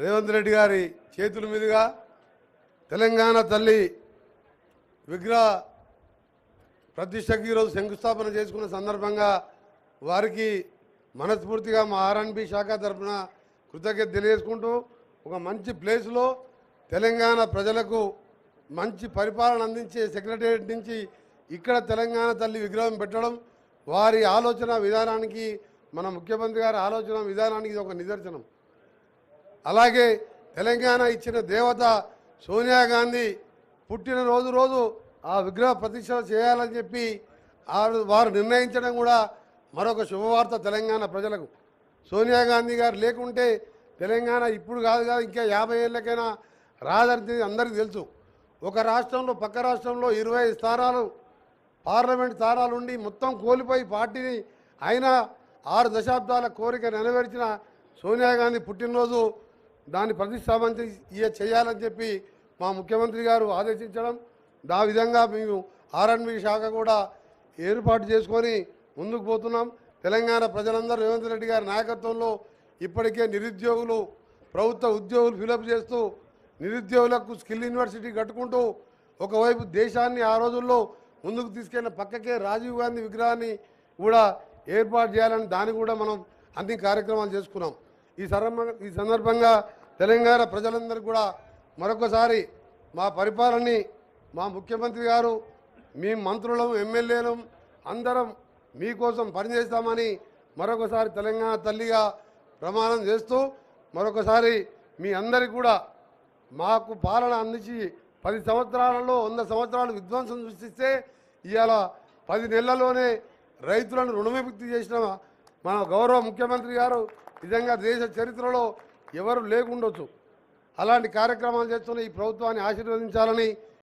రేవంత్ రెడ్డి గారి చేతుల మీదుగా తెలంగాణ తల్లి విగ్రహ ప్రతిష్టకి ఈరోజు శంకుస్థాపన చేసుకున్న సందర్భంగా వారికి మనస్ఫూర్తిగా మా ఆర్ఎన్బి శాఖ తరఫున కృతజ్ఞత తెలియజేసుకుంటూ ఒక మంచి ప్లేస్లో తెలంగాణ ప్రజలకు మంచి పరిపాలన అందించే సెక్రటేరియట్ నుంచి ఇక్కడ తెలంగాణ తల్లి విగ్రహం పెట్టడం వారి ఆలోచన విధానానికి మన ముఖ్యమంత్రి గారి ఆలోచన విధానానికి ఇది ఒక నిదర్శనం. అలాగే తెలంగాణ ఇచ్చిన దేవత సోనియా గాంధీ పుట్టిన రోజు ఆ విగ్రహ ప్రతిష్ట చేయాలని చెప్పి వారు నిర్ణయించడం కూడా మరొక శుభవార్త తెలంగాణ ప్రజలకు. సోనియా గాంధీ గారు లేకుంటే తెలంగాణ ఇప్పుడు కాదు కాదు ఇంకా యాభై ఏళ్ళకైనా రాదని అందరికీ తెలుసు. ఒక రాష్ట్రంలో పక్క రాష్ట్రంలో ఇరవై స్థానాలు పార్లమెంట్ స్థానాలు ఉండి మొత్తం కోల్పోయి పార్టీని అయినా ఆరు దశాబ్దాల కోరిక నెరవేర్చిన సోనియా గాంధీ పుట్టినరోజు దాన్ని ప్రతిష్టాపన చేయాలని చెప్పి మా ముఖ్యమంత్రి గారు ఆదేశించడం దా విధంగా మేము ఆర్ఎండ్బి శాఖ కూడా ఏర్పాటు చేసుకొని ముందుకు పోతున్నాం. తెలంగాణ ప్రజలందరూ రేవంత్ రెడ్డి గారి నాయకత్వంలో ఇప్పటికే నిరుద్యోగులు ప్రభుత్వ ఉద్యోగులు ఫిలప్ చేస్తూ నిరుద్యోగులకు స్కిల్ యూనివర్సిటీ కట్టుకుంటూ ఒకవైపు దేశాన్ని ఆ రోజుల్లో ముందుకు తీసుకెళ్ళిన పక్కకే రాజీవ్ గాంధీ విగ్రహాన్ని కూడా ఏర్పాటు చేయాలని దాన్ని కూడా మనం అన్ని కార్యక్రమాలు చేసుకున్నాం. ఈ ఈ సందర్భంగా తెలంగాణ ప్రజలందరూ కూడా మరొకసారి మా పరిపాలనని మా ముఖ్యమంత్రి గారు మీ మంత్రులం ఎమ్మెల్యేలం అందరం మీకోసం పనిచేస్తామని మరొకసారి తెలంగాణ తల్లిగా ప్రమాణం చేస్తూ మరొకసారి మీ అందరికీ కూడా మాకు పాలన అందించి పది సంవత్సరాలలో వంద సంవత్సరాలు విధ్వంసం సృష్టిస్తే ఇవాళ పది నెలల్లోనే రైతులను రుణవిముక్తి చేసిన మన గౌరవ ముఖ్యమంత్రి గారు నిజంగా దేశ చరిత్రలో ఎవరు లేకుండొచ్చు. అలాంటి కార్యక్రమాలు చేస్తున్న ఈ ప్రభుత్వాన్ని ఆశీర్వదించాలని